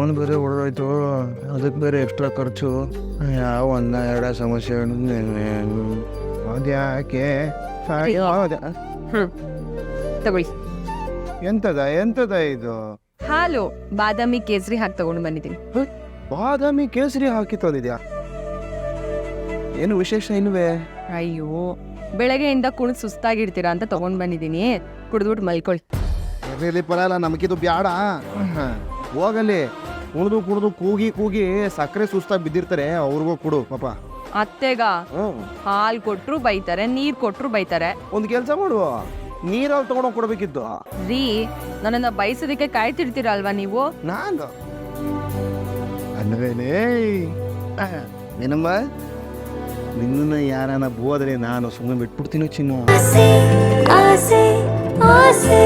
Phone ಬೇರೆ ಹೊಡೆದೋಯ್ತು. ಅದಕ್ಕೆ ಬೇರೆ ಎಕ್ಸ್ಟ್ರಾ ಖರ್ಚು. ಯಾವ ಒಂದ ಎರಡ ಸಮಸ್ಯೆ ಅದ್ಯಾಕೆ ತಗೊಳ್ಳಿ. ಎಂತದ ಎಂತದ ಇದು? ಹಾಲು ಬಾದಾಮಿ ಕೇಸರಿ ಹಾಕಿ ತಗೊಂಡು ಬಂದಿದ್ದೀನಿ. ಬಾದಾಮಿ ಕೇಸರಿ ಹಾಕಿ ತಂದಿದ್ಯಾ? ಏನು ವಿಶೇಷ ಇಲ್ವೇ? ಅಯ್ಯೋ. ಬೆಳಗ್ಗೆಯಿಂದ ಕುಣಿದು ಸುಸ್ತಾಗಿರ್ತೀರಾ ಅಂತ ತಗೊಂಡು ಬಂದಿದ್ದೀನಿ. ಕುಡಿದ್ಬಿಟ್ಟು ಮಲ್ಕೊಳ್ಳಿ. ಇರ್ಲಿ ಪರಲ್ಲ ನಮಗಿದು ಬ್ಯಾಡ. ಹೋಗಲ್ಲಿ ಕುಣಿದು ಕುಣಿದು ಕೂಗಿ ಕೂಗಿ ಸಕ್ಕರೆ ಸುಸ್ತಾಗಿ ಬಿದ್ದಿರ್ತಾರೆ ಅವ್ರಿಗೂ ಕೊಡು ಪಾಪ. ಅತ್ತೆಗ ಹಾಲು ಕೊಟ್ರು ಬೈತಾರೆ ನೀರು ಕೊಟ್ರು ಬೈತಾರೆ. ಒಂದು ಕೆಲಸ ಮಾಡುವ ನೀರಲ್ಲಿ ತಗೊಂಡೋಗಿ ಕೊಡ್ಬೇಕಿತ್ತು. ರೀ ನನ್ನನ್ನ ಬಯಸೋದಕ್ಕೆ ಕಾಯ್ತಿರ್ತೀರಲ್ವಾ ನೀವು? ನಾನು ಅಲ್ವೇನೇ ಏನಮ್ಮ ನಿನ್ನನ್ನು ಯಾರನ್ನ ಬೋದ್ರೆ ನಾನು ಸುಮ್ಮನೆ ಬಿಟ್ಬಿಡ್ತೀನಿ ಚಿನ್ನು. ಆಸೆ ಆಸೆ.